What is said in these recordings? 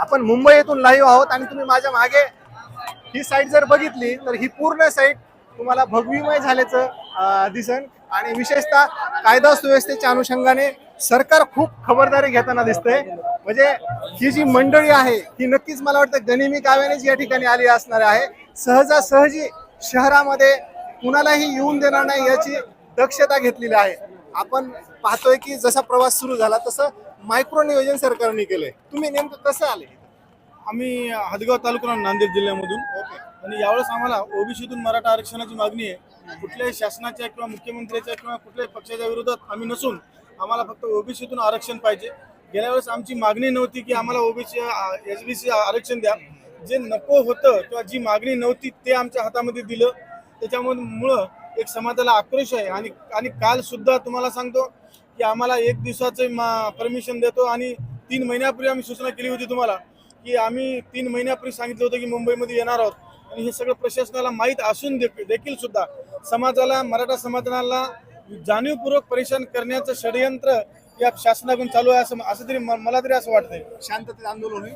आपण मुंबई येथून लाईव्ह आहोत आणि तुम्ही माझ्या मागे. ही साईट जर बघितली तर ही पूर्ण साईट तुम्हाला भगवीमय झाल्याचं दिसन. आणि विशेषतः कायदा सुव्यवस्थेच्या अनुषंगाने सरकार खूप खबरदारी घेताना दिसतंय. म्हणजे ही जी मंडळी आहे ही नक्कीच मला वाटतं गनिमी काव्यानेच या ठिकाणी आली असणार आहे. सहजासहजी शहरामध्ये कुणालाही येऊन देणार नाही याची दक्षता घेतलेली आहे. आपण पाहतोय की जसा प्रवास सुरू झाला तसं मायक्रो नियोजन सरकारने केलंय. तुम्ही नेमकं कसं आले आम्ही हदगाव तालुका नांदेड जिल्ह्यामधून. आणि यावेळेस आम्हाला ओबीसीतून मराठा आरक्षणाची मागणी आहे. कुठल्याही शासनाच्या किंवा मुख्यमंत्र्याच्या किंवा कुठल्याही पक्षाच्या विरोधात आम्ही नसून आम्हाला फक्त ओबीसीतून आरक्षण पाहिजे. गेल्या वेळेस आमची मागणी नव्हती की आम्हाला ओबीसी एस बी सी आरक्षण द्या. जे नको होतं किंवा जी मागणी नव्हती ते आमच्या हातामध्ये दिलं. त्याच्यामुळे मुळं एक समाजाला आक्रोश आहे. आणि आणि काल सुद्धा तुम्हाला सांगतो की आम्हाला एक दिवसाचं परमिशन देतो आणि तीन महिन्यापूर्वी आम्ही सूचना केली होती तुम्हाला की आम्ही तीन महिन्यापूर्वी सांगितलं होतं की मुंबईमध्ये येणार आहोत. आणि हे सगळं प्रशासनाला माहीत असून दे- देखील सुद्धा समाजाला मराठा समाजाला जाणीवपूर्वक परेशान करण्याचं षडयंत्र या शासनाकडून चालू आहे असं असं तरी म- मला तरी असं वाटतंय. शांततेत आंदोलन होईल.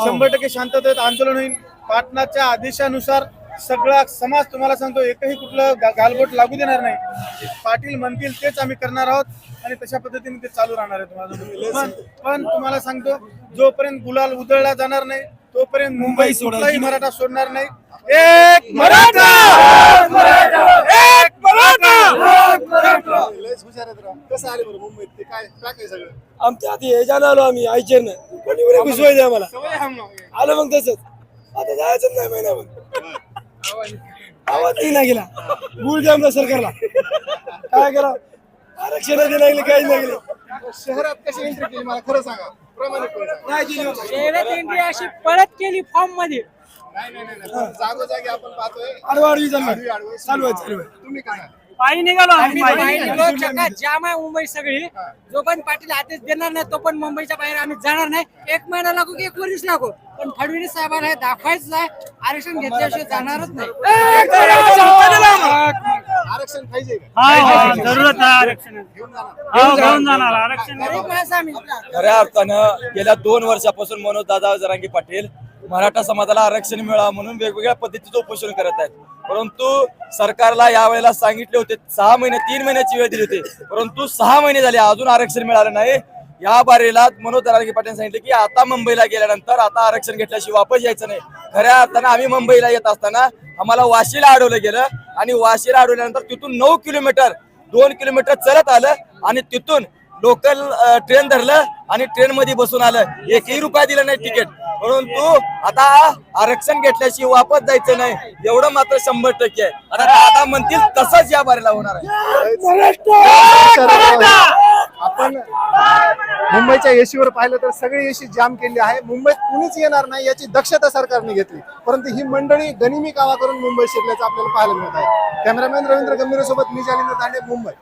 शंभर टक्के शांततेत आंदोलन होईल. पाटणाच्या आदेशानुसार सगळा समाज तुम्हाला सांगतो एकही कुठलं गालबोट लागू देणार नाही. पाटील म्हणतील तेच आम्ही करणार आहोत आणि तशा पद्धतीने ते चालू राहणार आहे तुम्हाला. पण तुम्हाला सांगतो जोपर्यंत गुलाल उधळला जाणार नाही तोपर्यंत मुंबई कुठलाही मराठा सोडणार नाही. एक मराठा! एक मराठा. कसं आले बरं मुंबईत? ते काय सगळं? आमच्या आधी हे जाणं आलो आम्ही कोणी कोणी घुसवायचं आम्हाला. आलं मग तसंच. आता जायचं नाही महिन्याभर आवाज नाही ना गेला. गुळ द्या सरकारला. काय करा? आरक्षण नाही लागले काही नाही गेले शहरात कशी एंट्री केली? मला खरं सांगा. शहरात एंट्री अशी पळत केली फॉर्ममध्ये. नाही नाही नाही, नाही. जागोजागी आपण पाहतोय. आडवाडवी चालू आडवी आहे. आडवी चालू आहे चालू आहे. तुम्ही काय? पायी निघालो आम्ही. जाम आहे मुंबई सगळी. जो पण पाटील आदेश देणार नाही तो पण मुंबईच्या बाहेर आम्ही जाणार नाही. एक महिना लागू की एक वर्ष लागू. पण फडणवीस साहेबांना हे दाखवायचं आहे. आरक्षण घेतल्याशिवाय जाणारच नाही. आरक्षण पाहिजे का? जरूरत आहे आरक्षण. घेऊन जाणार. हो घेऊन जाणार आरक्षण गरीब माणसं आम्ही. खऱ्या अर्थानं गेल्या दोन वर्षापासून मनोज दादा जरांगी पाटील मराठा समाजाला आरक्षण मिळावं म्हणून वेगवेगळ्या पद्धतीचं उपोषण करत आहेत. परंतु सरकारला यावेळेला सांगितले होते सहा महिने तीन महिन्याची वेळ दिली होती. परंतु सहा महिने झाले अजून आरक्षण मिळालं नाही. या बारीला मनोज दरांगी पाटील सांगितले की आता मुंबईला गेल्यानंतर आता आरक्षण घेतल्याशिवाय वापस यायचं नाही. खऱ्या अर्थानं आम्ही मुंबईला येत असताना आम्हाला वाशीला अडवलं गेलं आणि वाशीला अडवल्यानंतर तिथून नऊ किलोमीटर दोन किलोमीटर चलत आलं आणि तिथून लोकल ट्रेन धरलं आणि ट्रेन मध्ये बसून आलं. एकही रुपया दिला नाही तिकीट. परंतु आता आरक्षण घेतल्याशिवाय वापस जायचं नाही एवढं मात्र शंभर टक्के आहे. आता दादा म्हणतील तसंच या बारीला होणार आहे. आपण मुंबईच्या येशीवर पाहिलं तर सगळी येशी जाम केली आहे. मुंबईत कुणीच येणार नाही याची दक्षता सरकारने घेतली. परंतु ही मंडळी गनिमी कावा करून मुंबईत शिरल्याचं आपल्याला पाहायला मिळत आहे. कॅमेरामॅन रवींद्र गंभीर सोबत मी जालिंद्र दांडे मुंबई.